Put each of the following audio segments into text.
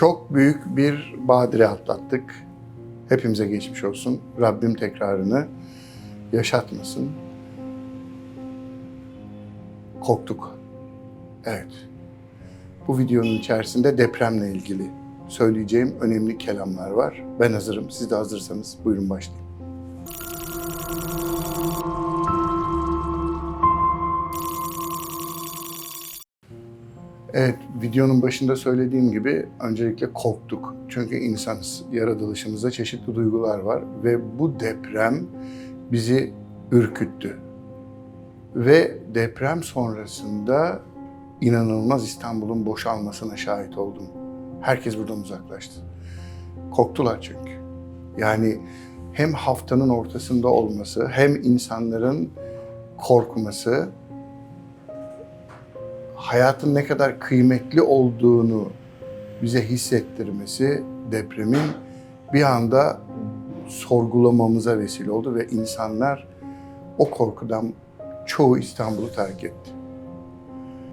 Çok büyük bir badire atlattık. Hepimize geçmiş olsun. Rabbim tekrarını yaşatmasın. Korktuk. Evet. Bu videonun içerisinde depremle ilgili söyleyeceğim önemli kelamlar var. Ben hazırım. Siz de hazırsanız buyurun başlayın. Evet, videonun başında söylediğim gibi öncelikle korktuk. Çünkü insanız. Yaratılışımızda çeşitli duygular var ve bu deprem bizi ürküttü. Ve deprem sonrasında inanılmaz İstanbul'un boşalmasına şahit oldum. Herkes buradan uzaklaştı. Korktular çünkü. Yani hem haftanın ortasında olması, hem insanların korkması, hayatın ne kadar kıymetli olduğunu bize hissettirmesi depremin bir anda sorgulamamıza vesile oldu ve insanlar o korkudan çoğu İstanbul'u terk etti.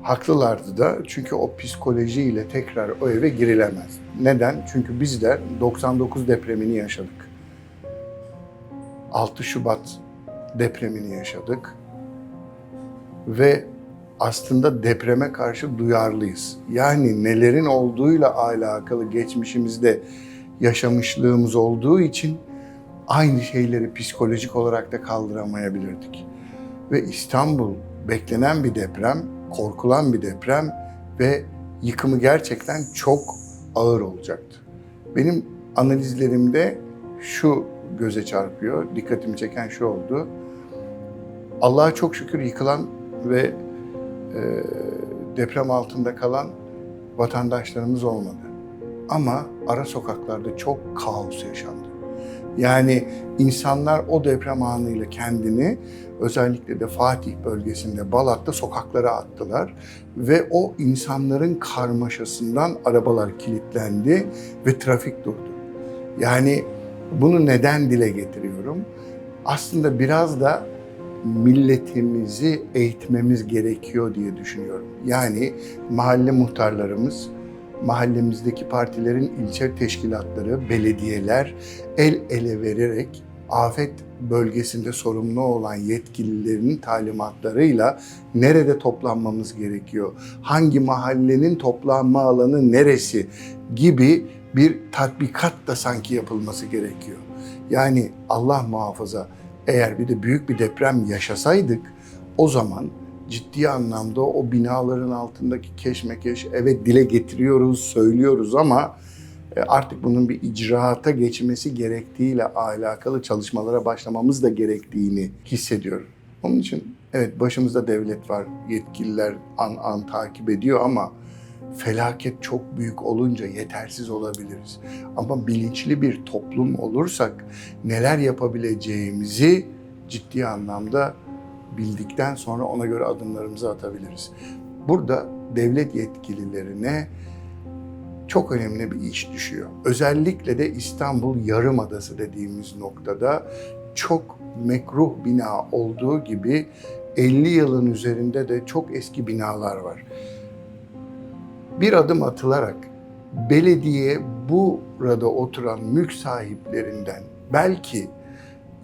Haklılardı da çünkü o psikolojiyle tekrar o eve girilemez. Neden? Çünkü bizler 99 depremini yaşadık. 6 Şubat depremini yaşadık. Ve aslında depreme karşı duyarlıyız. Yani nelerin olduğuyla alakalı geçmişimizde yaşamışlığımız olduğu için aynı şeyleri psikolojik olarak da kaldıramayabilirdik. Ve İstanbul beklenen bir deprem, korkulan bir deprem ve yıkımı gerçekten çok ağır olacaktı. Benim analizlerimde şu göze çarpıyor, dikkatimi çeken şu oldu. Allah'a çok şükür yıkılan ve deprem altında kalan vatandaşlarımız olmadı. Ama ara sokaklarda çok kaos yaşandı. Yani insanlar o deprem anıyla kendini özellikle de Fatih bölgesinde Balat'ta sokaklara attılar ve o insanların karmaşasından arabalar kilitlendi ve trafik durdu. Yani bunu neden dile getiriyorum? Aslında biraz da milletimizi eğitmemiz gerekiyor diye düşünüyorum. Yani mahalle muhtarlarımız, mahallemizdeki partilerin ilçe teşkilatları, belediyeler el ele vererek afet bölgesinde sorumlu olan yetkililerin talimatlarıyla nerede toplanmamız gerekiyor, hangi mahallenin toplanma alanı neresi gibi bir tatbikat da sanki yapılması gerekiyor. Yani Allah muhafaza eğer bir de büyük bir deprem yaşasaydık o zaman ciddi anlamda o binaların altındaki keşmekeş evet dile getiriyoruz, söylüyoruz ama e, artık bunun bir icraata geçmesi gerektiğiyle alakalı çalışmalara başlamamız da gerektiğini hissediyorum. Onun için evet başımızda devlet var, yetkililer an an takip ediyor ama felaket çok büyük olunca yetersiz olabiliriz. Ama bilinçli bir toplum olursak neler yapabileceğimizi ciddi anlamda bildikten sonra ona göre adımlarımızı atabiliriz. Burada devlet yetkililerine çok önemli bir iş düşüyor. Özellikle de İstanbul Yarımadası dediğimiz noktada çok mekruh bina olduğu gibi 50 yılın üzerinde de çok eski binalar var bir adım atılarak belediye burada oturan mülk sahiplerinden belki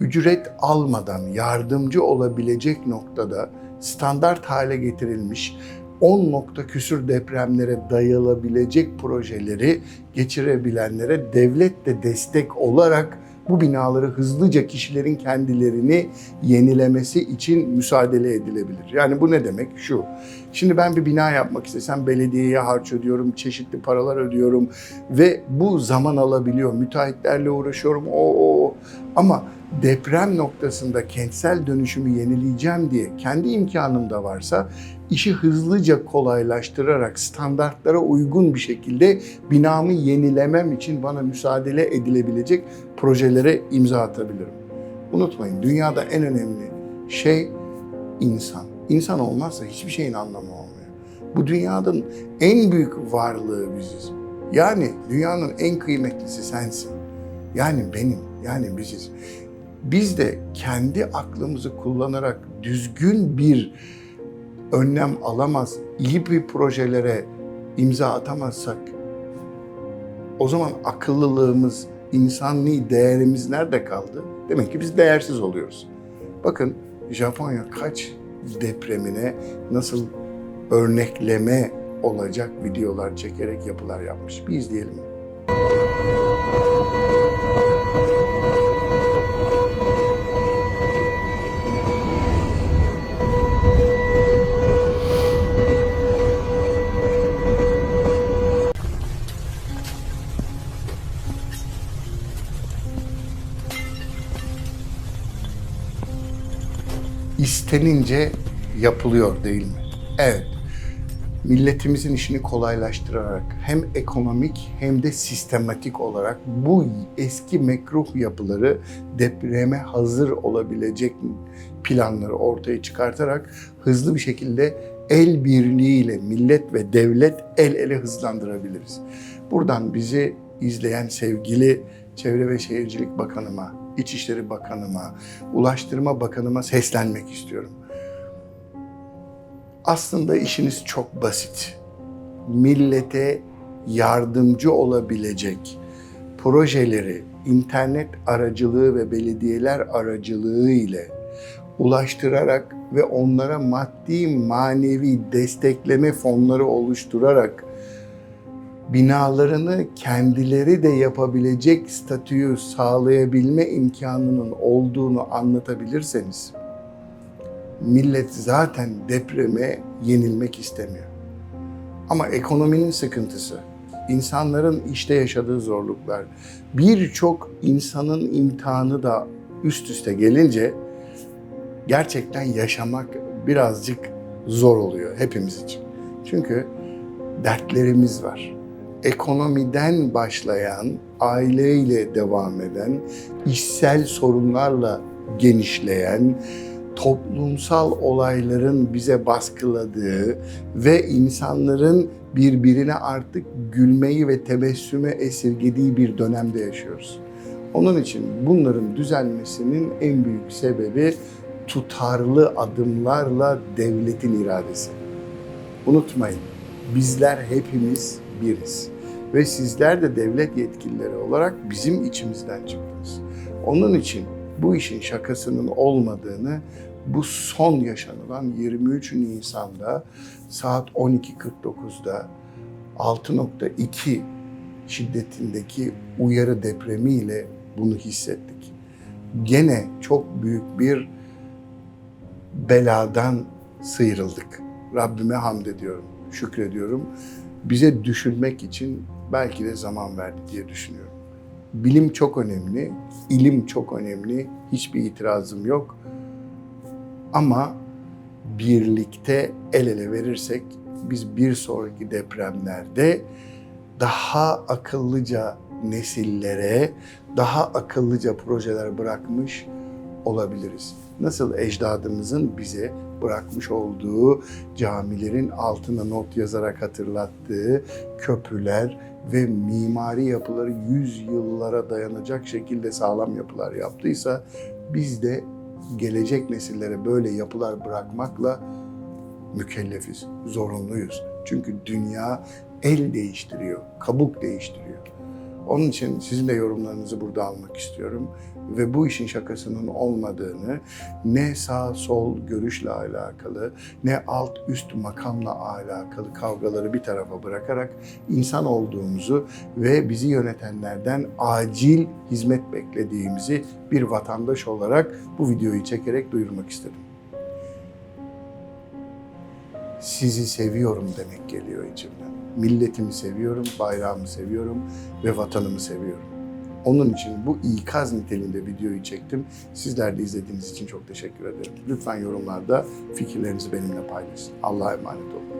ücret almadan yardımcı olabilecek noktada standart hale getirilmiş 10 nokta küsür depremlere dayalabilecek projeleri geçirebilenlere devlet de destek olarak bu binaları hızlıca kişilerin kendilerini yenilemesi için müsaade edilebilir. Yani bu ne demek? Şu. Şimdi ben bir bina yapmak istesem belediyeye harç ödüyorum, çeşitli paralar ödüyorum ve bu zaman alabiliyor. Müteahhitlerle uğraşıyorum. O, o. Ama deprem noktasında kentsel dönüşümü yenileyeceğim diye kendi imkanım da varsa işi hızlıca kolaylaştırarak standartlara uygun bir şekilde binamı yenilemem için bana müsaade edilebilecek projelere imza atabilirim. Unutmayın dünyada en önemli şey insan. İnsan olmazsa hiçbir şeyin anlamı olmuyor. Bu dünyanın en büyük varlığı biziz. Yani dünyanın en kıymetlisi sensin. Yani benim, yani biziz. Biz de kendi aklımızı kullanarak düzgün bir önlem alamaz, iyi bir projelere imza atamazsak O zaman akıllılığımız, insani değerimiz nerede kaldı? Demek ki biz değersiz oluyoruz. Bakın Japonya kaç depremine nasıl örnekleme olacak videolar çekerek yapılar yapmış. Bir izleyelim. İstenince yapılıyor değil mi? Evet. Milletimizin işini kolaylaştırarak hem ekonomik hem de sistematik olarak bu eski mekruh yapıları depreme hazır olabilecek planları ortaya çıkartarak hızlı bir şekilde el birliğiyle millet ve devlet el ele hızlandırabiliriz. Buradan bizi izleyen sevgili Çevre ve Şehircilik Bakanıma, İçişleri Bakanıma, Ulaştırma Bakanıma seslenmek istiyorum. Aslında işiniz çok basit. Millete yardımcı olabilecek projeleri internet aracılığı ve belediyeler aracılığı ile ulaştırarak ve onlara maddi manevi destekleme fonları oluşturarak binalarını kendileri de yapabilecek statüyü sağlayabilme imkanının olduğunu anlatabilirseniz millet zaten depreme yenilmek istemiyor. Ama ekonominin sıkıntısı, insanların işte yaşadığı zorluklar, birçok insanın imtihanı da üst üste gelince gerçekten yaşamak birazcık zor oluyor hepimiz için. Çünkü dertlerimiz var ekonomiden başlayan, aileyle devam eden, işsel sorunlarla genişleyen, toplumsal olayların bize baskıladığı ve insanların birbirine artık gülmeyi ve tebessümü esirgediği bir dönemde yaşıyoruz. Onun için bunların düzelmesinin en büyük sebebi tutarlı adımlarla devletin iradesi. Unutmayın, bizler hepimiz biriz ve sizler de devlet yetkilileri olarak bizim içimizden çıktınız. Onun için bu işin şakasının olmadığını bu son yaşanılan 23 Nisan'da saat 12.49'da 6.2 şiddetindeki uyarı depremiyle bunu hissettik. Gene çok büyük bir beladan sıyrıldık. Rabbime hamd ediyorum, şükrediyorum. Bize düşünmek için belki de zaman verdi diye düşünüyorum. Bilim çok önemli, ilim çok önemli, hiçbir itirazım yok. Ama birlikte el ele verirsek biz bir sonraki depremlerde daha akıllıca nesillere, daha akıllıca projeler bırakmış olabiliriz. Nasıl ecdadımızın bize bırakmış olduğu camilerin altına not yazarak hatırlattığı köprüler ve mimari yapıları yüz yıllara dayanacak şekilde sağlam yapılar yaptıysa biz de gelecek nesillere böyle yapılar bırakmakla mükellefiz, zorunluyuz. Çünkü dünya el değiştiriyor, kabuk değiştiriyor. Onun için sizin de yorumlarınızı burada almak istiyorum ve bu işin şakasının olmadığını ne sağ sol görüşle alakalı ne alt üst makamla alakalı kavgaları bir tarafa bırakarak insan olduğumuzu ve bizi yönetenlerden acil hizmet beklediğimizi bir vatandaş olarak bu videoyu çekerek duyurmak istedim. Sizi seviyorum demek geliyor içimden. Milletimi seviyorum, bayrağımı seviyorum ve vatanımı seviyorum. Onun için bu ikaz niteliğinde videoyu çektim. Sizler de izlediğiniz için çok teşekkür ederim. Lütfen yorumlarda fikirlerinizi benimle paylaşın. Allah'a emanet olun.